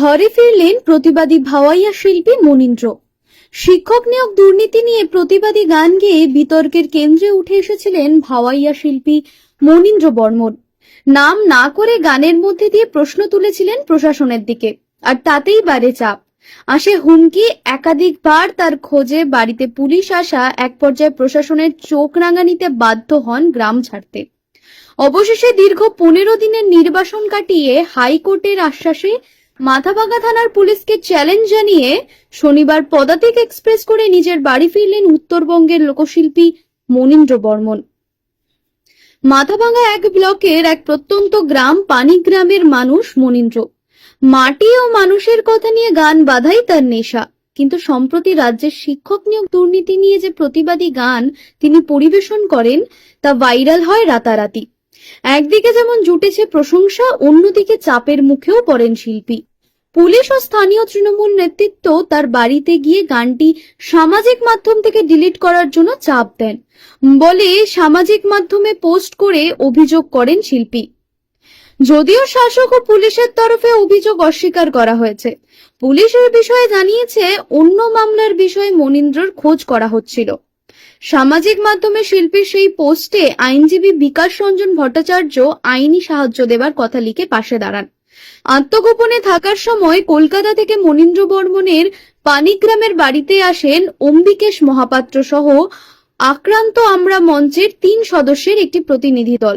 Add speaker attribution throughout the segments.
Speaker 1: ঘরে ফিরলেন প্রতিবাদী ভাওয়াইয়া শিল্পী মনীন্দ্র। শিক্ষক নিয়োগ দুর্নীতি নিয়ে প্রতিবাদী গান গেয়ে বিতর্কের কেন্দ্রে উঠে এসেছিলেন ভাওয়াইয়া শিল্পী মনীন্দ্র বর্মন। নাম না করে গানের মধ্যে দিয়ে প্রশ্ন তুলেছিলেন প্রশাসনের দিকে, আর তাতেই বাড়ে চাপ। আসে হুমকি একাধিকবার তার খোঁজে বাড়িতে পুলিশ আসা এক পর্যায়ে প্রশাসনের চোখ রাঙানিতে বাধ্য হন গ্রাম ছাড়তে। অবশেষে দীর্ঘ পনেরো দিনের নির্বাসন কাটিয়ে হাইকোর্টের আশ্বাসে মাথাভাঙা থানার পুলিশকে চ্যালেঞ্জ জানিয়ে শনিবার পদাতিক এক্সপ্রেস করে নিজের বাড়ি ফিরলেন উত্তরবঙ্গের লোকশিল্পী মনীন্দ্র বর্মন। মাথাভাঙ্গা এক ব্লকের এক প্রত্যন্ত গ্রাম পানিগ্রামের মানুষ মনীন্দ্র। মাটি ও মানুষের কথা নিয়ে গান বাধাই তার নেশা। কিন্তু সম্প্রতি রাজ্যের শিক্ষক নিয়োগ দুর্নীতি নিয়ে যে প্রতিবাদী গান তিনি পরিবেশন করেন, তা ভাইরাল হয় রাতারাতি। একদিকে যেমন জুটেছে প্রশংসা, অন্যদিকে চাপের মুখেও পড়েন শিল্পী। পুলিশ ও স্থানীয় তৃণমূল নেতৃত্ব তার বাড়িতে গিয়ে গানটি সামাজিক মাধ্যম থেকে ডিলিট করার জন্য চাপ দেন। বলে সামাজিক মাধ্যমে পোস্ট করে অভিযোগ করেন শিল্পী। যদিও শাসক ও পুলিশের তরফে অভিযোগ অস্বীকার করা হয়েছে। পুলিশের বিষয়ে জানিয়েছে, অন্য মামলার বিষয়ে মনীন্দ্রর খোঁজ করা হচ্ছিল। সামাজিক মাধ্যমে শিল্পীর সেই পোস্টে আইনজীবী বিকাশ রঞ্জন ভট্টাচার্য আইনি সাহায্য দেবার কথা লিখে পাশে দাঁড়ান। আত্মগোপনে থাকার সময় কলকাতা থেকে মনীন্দ্র বর্মনের পানিগ্রামের বাড়িতে আসেন অম্বিকেশ মহাপাত্র সহ আক্রান্ত আমরা মঞ্চের তিন সদস্যের একটি প্রতিনিধি দল।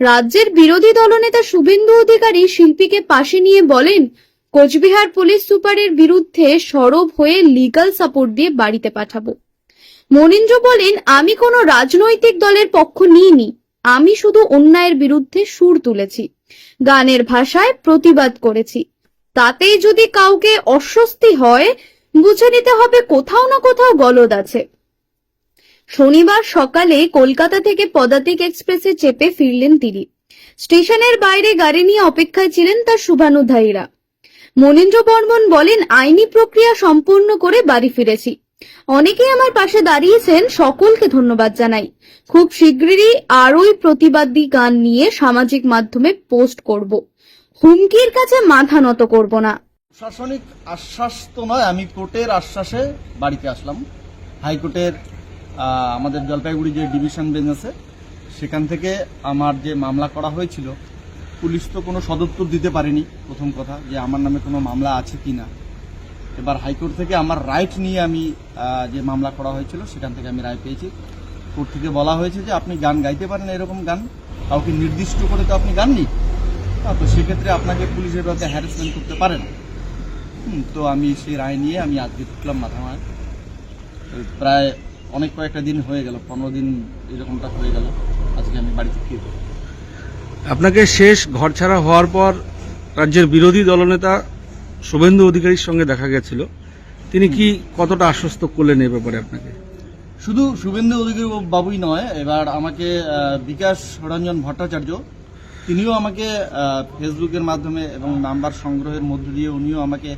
Speaker 1: রাজ্যের বিরোধী দলনেতা শুভেন্দু অধিকারী শিল্পীকে পাশে নিয়ে বলেন, কোচবিহার পুলিশ সুপারের বিরুদ্ধে সরব হয়ে লিগ্যাল সাপোর্ট দিয়ে বাড়িতে পাঠাবো। মনীন্দ্র বলেন, আমি কোনো রাজনৈতিক দলের পক্ষ নিইনি। আমি শুধু অন্যায়ের বিরুদ্ধে সুর তুলেছি, গানের ভাষায় প্রতিবাদ করেছি। তাতেই যদি কাউকে অস্বস্তি হয়, বুঝে নিতে হবে কোথাও না কোথাও গলদ আছে। শনিবার সকালে কলকাতা থেকে পদাতিক এক্সপ্রেসে চেপে ফিরলেন তিনি। স্টেশনের বাইরে গাড়ি নিয়ে অপেক্ষায় ছিলেন তার শুভানুধ্যায়ীরা মনীন্দ্র বর্মন বলেন, আইনি প্রক্রিয়া সম্পূর্ণ করে বাড়ি ফিরেছি। অনেকেই আমার পাশে দাঁড়িয়েছেন, সকলকে ধন্যবাদ জানাই। খুব শীঘ্রই আরোই প্রতিবাদী গান নিয়ে সামাজিক মাধ্যমে পোস্ট করব। হুমকির কাছে মাথা নত করব না।
Speaker 2: প্রশাসনিক আশ্বাস তো নয়, আমি কোর্টের আশ্বাসে বাড়িতে আসলাম। হাইকোর্টের আমাদের জলপাইগুড়ি যে ডিভিশন বেঞ্চ আছে, সেখান থেকে আমার যে মামলা করা হয়েছিল, পুলিশ তো কোনো সদুত্তর দিতে পারেনি, প্রথম কথা, যে আমার নামে কোনো মামলা আছে কি না এবার হাইকোর্ট থেকে আমার রাইট নিয়ে আমি যে মামলা করা হয়েছিল, সেখান থেকে আমি রায় পেয়েছি। কোর্ট থেকে বলা হয়েছে যে আপনি গান গাইতে পারেন এরকম গান। কাউকে নির্দিষ্ট করে তো আপনি গাননি। তো সেক্ষেত্রে আপনাকে পুলিশের বিরুদ্ধে হ্যারাসমেন্ট করতে পারেন তো আমি সেই রায় নিয়ে আমি আজকে ঢুকলাম মাথা মায় প্রায় অনেক কয়েকটা দিন হয়ে গেল, পনেরো দিন এরকমটা হয়ে গেল। আজকে আমি বাড়িতে ফিরব
Speaker 3: আপনাকে শেষ ঘরছাড়া হওয়ার পর রাজ্যের বিরোধী দলনেতা শুভেন্দু অধিকারীর সঙ্গে দেখা গেছিল। তিনি কি কতটা আশ্বস্ত করলেন এ ব্যাপারে আপনাকে?
Speaker 2: শুধু শুভেন্দু অধিকারী বাবুই নয়, এবার আমাকে বিকাশ রঞ্জন ভট্টাচার্য, তিনিও আমাকে ফেসবুকের মাধ্যমে এবং নাম্বার সংগ্রহের মধ্য দিয়ে উনিও আমাকে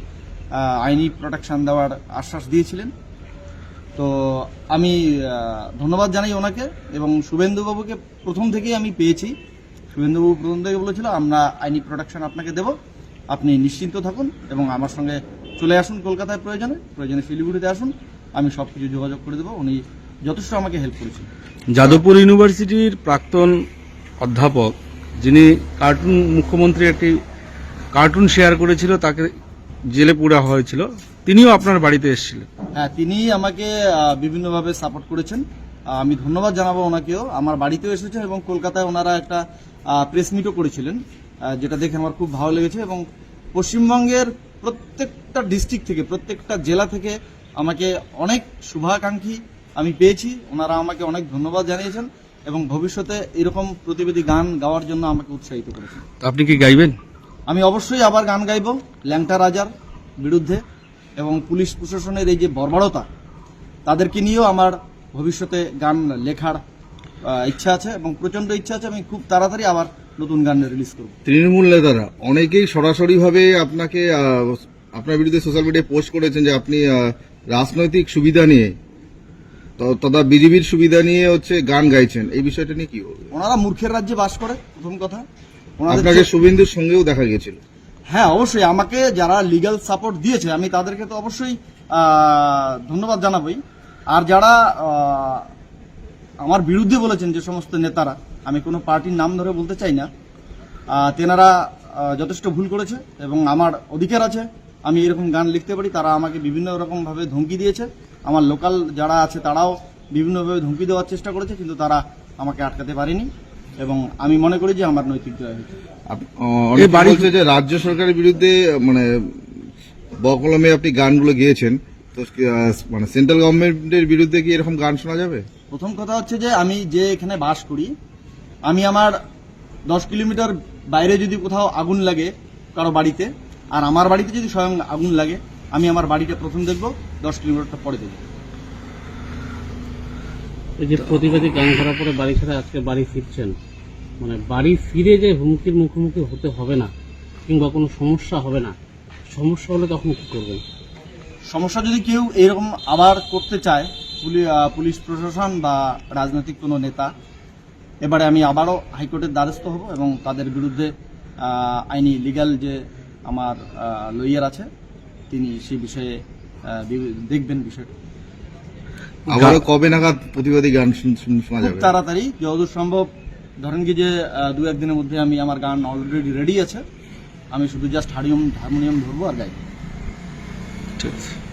Speaker 2: আইনি প্রোটেকশন দেওয়ার আশ্বাস দিয়েছিলেন। তো আমি ধন্যবাদ জানাই ওনাকে এবং শুভেন্দুবাবুকে প্রথম থেকেই আমি পেয়েছি। শুভেন্দুবাবু প্রথম থেকে বলেছিল, আমরা আইনি প্রোটেকশন আপনাকে দেব। আপনি নিশ্চিন্ত থাকুন এবং আমার সঙ্গে চলে আসুন কলকাতায় প্রয়োজনে প্রয়োজনে শিলিগুড়িতে আসুন। আমি সব কিছু যোগাযোগ করে দেবো উনি যথেষ্ট আমাকে হেল্প করেছেন।
Speaker 3: যাদবপুর ইউনিভার্সিটির প্রাক্তন অধ্যাপক যিনি কার্টুন মুখ্যমন্ত্রী একটি কার্টুন শেয়ার করেছিল তাকে জেলে পোড়া হয়েছিল তিনিও আপনার বাড়িতে এসেছিলেন।
Speaker 2: হ্যাঁ তিনি আমাকে বিভিন্নভাবে সাপোর্ট করেছেন। আমি ধন্যবাদ জানাব ওনাকেও। আমার বাড়িতেও এসেছেন এবং কলকাতায় ওনারা একটা প্রেস মিটও করেছিলেন। যেটা দেখে আমার খুব ভালো লেগেছে এবং পশ্চিমবঙ্গের প্রত্যেকটা ডিস্ট্রিক্ট থেকে প্রত্যেকটা জেলা থেকে আমাকে অনেক শুভাকাঙ্ক্ষী আমি পেয়েছি। ওনারা আমাকে অনেক ধন্যবাদ জানিয়েছেন এবং ভবিষ্যতে এরকম প্রতিবেদী গান গাওয়ার জন্য আমাকে উৎসাহিত করেছেন।
Speaker 3: তো আপনি কি গাইবেন?
Speaker 2: আমি অবশ্যই আবার গান গাইব ল্যাংটা রাজার বিরুদ্ধে এবং পুলিশ প্রশাসনের এই যে বর্বরতা তাদেরকে নিয়েও আমার ভবিষ্যতে গান লেখার ইচ্ছা আছে এবং প্রচণ্ড ইচ্ছা আছে। আমি খুব তাড়াতাড়ি আবার নতুন গান রিলিজ করব।
Speaker 4: তৃণমূল নেতারা অনেকেই সরাসরিভাবে আপনাকে আপনার বিরুদ্ধে সোশ্যাল মিডিয়ায় পোস্ট করেছেন যে আপনি রাজনৈতিক সুবিধা নিয়ে তথা বিজেপির সুবিধা নিয়ে হচ্ছে গান গাইছেন। এই বিষয়টা নিয়ে কি বলবেন?
Speaker 2: ওনারা মূর্খের রাজ্যে বাস করে প্রথম কথা।
Speaker 4: আপনাকে শুভেন্দুর সঙ্গেও দেখা গিয়েছিল।
Speaker 2: হ্যাঁ অবশ্যই। আমাকে যারা লিগ্যাল সাপোর্ট দিয়েছে আমি তাদেরকে তো অবশ্যই ধন্যবাদ জানাবই। আর যারা আমার বিরুদ্ধে বলেছেন যে সমস্ত নেতারা আমি কোনো পার্টির নাম ধরে বলতে চাই না। তেনারা যথেষ্ট ভুল করেছে এবং আমার অধিকার আছে। আমি এরকম গান লিখতে পারি তারা আমাকে বিভিন্ন রকমভাবে ধমকি দিয়েছে। আমার লোকাল যারা আছে তারাও বিভিন্নভাবে ধমকি দেওয়ার চেষ্টা করেছে কিন্তু তারা আমাকে আটকাতে পারেনি এবং আমি মনে করি যে আমার নৈতিক জয় হয়েছে।
Speaker 4: বলছে যে রাজ্য সরকারের বিরুদ্ধে মানে বকলমে আপনি গানগুলো গিয়েছেন। তো মানে সেন্ট্রাল গভর্নমেন্টের বিরুদ্ধে কি এরকম গান শোনা যাবে?
Speaker 2: প্রথম কথা হচ্ছে যে আমি যে এখানে বাস করি আমি আমার দশ কিলোমিটার বাইরে যদি কোথাও আগুন লাগে কারও বাড়িতে আর আমার বাড়িতে যদি স্বয়ং আগুন লাগে আমি আমার বাড়িটা প্রথম দেখব দশ কিলোমিটারটা পরে দেখব।
Speaker 5: এই যে প্রতিবাদী গান করার পরে বাড়ি ছেড়ে আজকে বাড়ি ফিরছেন মানে বাড়ি ফিরে যে হুমকির মুখোমুখি হতে হবে না কিংবা কোনো সমস্যা হবে না সমস্যা হলে তখন কি করবেন?
Speaker 2: সমস্যা যদি কেউ এরকম আবার করতে চায় পুলি- পুলিশ প্রশাসন বা রাজনৈতিক কোনো নেতা এবারে আমি আবারও হাইকোর্টের দ্বারস্থ হব এবং তাদের বিরুদ্ধে আইনি লিগ্যাল যে আমার লইয়ার আছে তিনি সেই বিষয়ে দেখবেন বিষয়টা।
Speaker 4: আবারও কবে নাগাদ প্রতিবাদী গান শুন- যাবে?
Speaker 2: তাড়াতাড়ি যতদূর সম্ভব। ধরেন কি যে দু একদিনের মধ্যে আমি আমার গান অলরেডি রেডি আছে। আমি শুধু জাস্ট হারিয়ম হারমোনিয়াম ধরবো আর গাইবো
Speaker 3: ঠিক আছে।